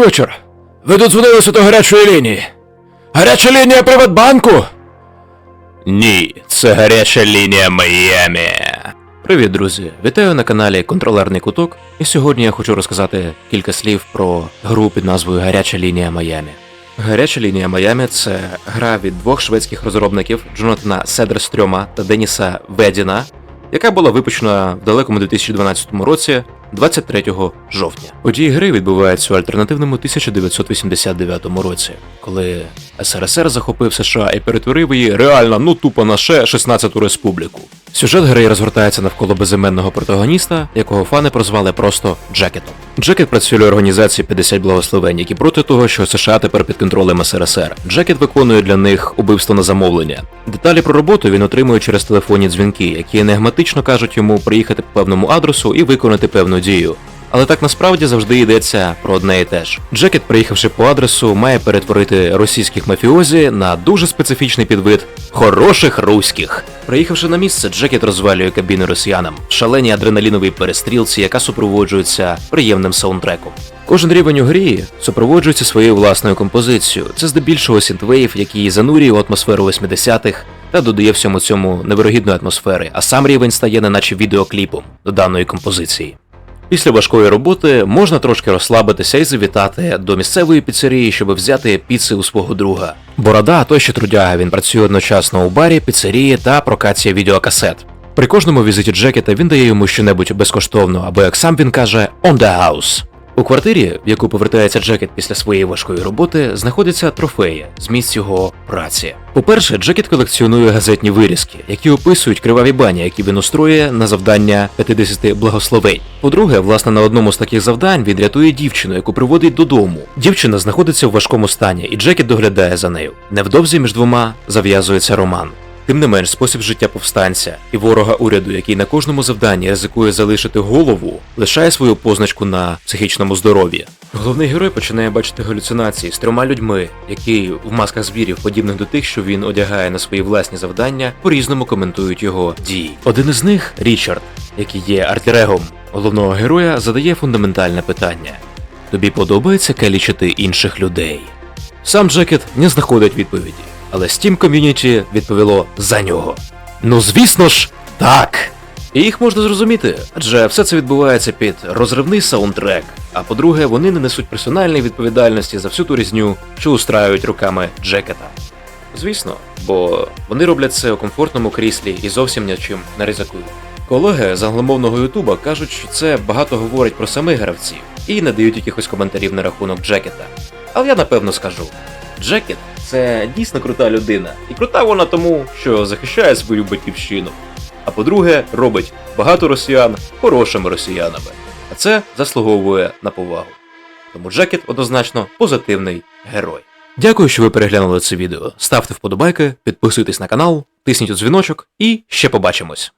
вечір. Ви додзвонилися до гарячої лінії. Гаряча лінія Приватбанку? Ні, це гаряча лінія Майами. Привіт, друзі! Вітаю на каналі Контролерний куток. І сьогодні я хочу розказати кілька слів про гру під назвою Гаряча лінія Майами. Гаряча лінія Майами це гра від двох шведських розробників Джонатана Седерстрьома та Деніса Ведіна, яка була випущена в далекому 2012 році, 23 жовтня. Події гри відбуваються у альтернативному 1989 році, коли СРСР захопив США і перетворив її реально, ну тупо на ще 16-ту республіку. Сюжет гри розгортається навколо безіменного протагоніста, якого фани прозвали просто Джекетом. Джекет працює організації 50 благословень, які проти того, що США тепер під контролем СРСР. Джекет виконує для них убивство на замовлення. Деталі про роботу він отримує через телефонні дзвінки, які енигматично кажуть йому приїхати по певному адресу і виконати певну дію. Але так насправді завжди йдеться про одне і те ж. Джекет, приїхавши по адресу, має перетворити російських мафіозі на дуже специфічний підвид хороших руських. Приїхавши на місце, Джекет розвалює кабіни росіянам в шаленій адреналіновій перестрілці, яка супроводжується приємним саундтреком. Кожен рівень у грі супроводжується своєю власною композицією. Це здебільшого сінтвейв, який занурює у атмосферу 80-х та додає всьому цьому невирогідної атмосфери, а сам рівень стає неначе відеокліпом до даної композиції. Після важкої роботи можна трошки розслабитися і завітати до місцевої піцерії, щоб взяти піци у свого друга. Борода, той ще трудяга, він працює одночасно у барі, піцерії та прокація відеокасет. При кожному візиті Джекета він дає йому щонебудь безкоштовно, або як сам він каже, on the house. У квартирі, в яку повертається Джекет після своєї важкої роботи, знаходяться трофеї з місць його праці. По-перше, Джекет колекціонує газетні вирізки, які описують криваві бані, які він устроює на завдання 50 благословень. По-друге, власне, на одному з таких завдань він рятує дівчину, яку приводить додому. Дівчина знаходиться в важкому стані, і Джекет доглядає за нею. Невдовзі між двома зав'язується роман. Тим не менш, спосіб життя повстанця і ворога уряду, який на кожному завданні ризикує залишити голову, лишає свою позначку на психічному здоров'ї. Головний герой починає бачити галюцинації з трьома людьми, які в масках звірів, подібних до тих, що він одягає на свої власні завдання, по-різному коментують його дії. Один із них, Річард, який є артірегом головного героя, задає фундаментальне питання: тобі подобається калічити інших людей? Сам Джекет не знаходить відповіді, але Steam ком'юніті відповіло за нього. Ну звісно ж, так. І їх можна зрозуміти, адже все це відбувається під розривний саундтрек. А по-друге, вони не несуть персональної відповідальності за всю ту різню, що устраюють руками Джекета. Звісно, бо вони роблять це у комфортному кріслі і зовсім ні чим не ризикують. Колеги з англомовного Ютуба кажуть, що це багато говорить про самих гравців і не дають якихось коментарів на рахунок Джекета. Але я напевно скажу: Джекет це дійсно крута людина, і крута вона тому, що захищає свою батьківщину. А по-друге, робить багато росіян хорошими росіянами. А це заслуговує на повагу. Тому Джекет однозначно позитивний герой. Дякую, що ви переглянули це відео. Ставте вподобайки, підписуйтесь на канал, тисніть у дзвіночок і ще побачимось.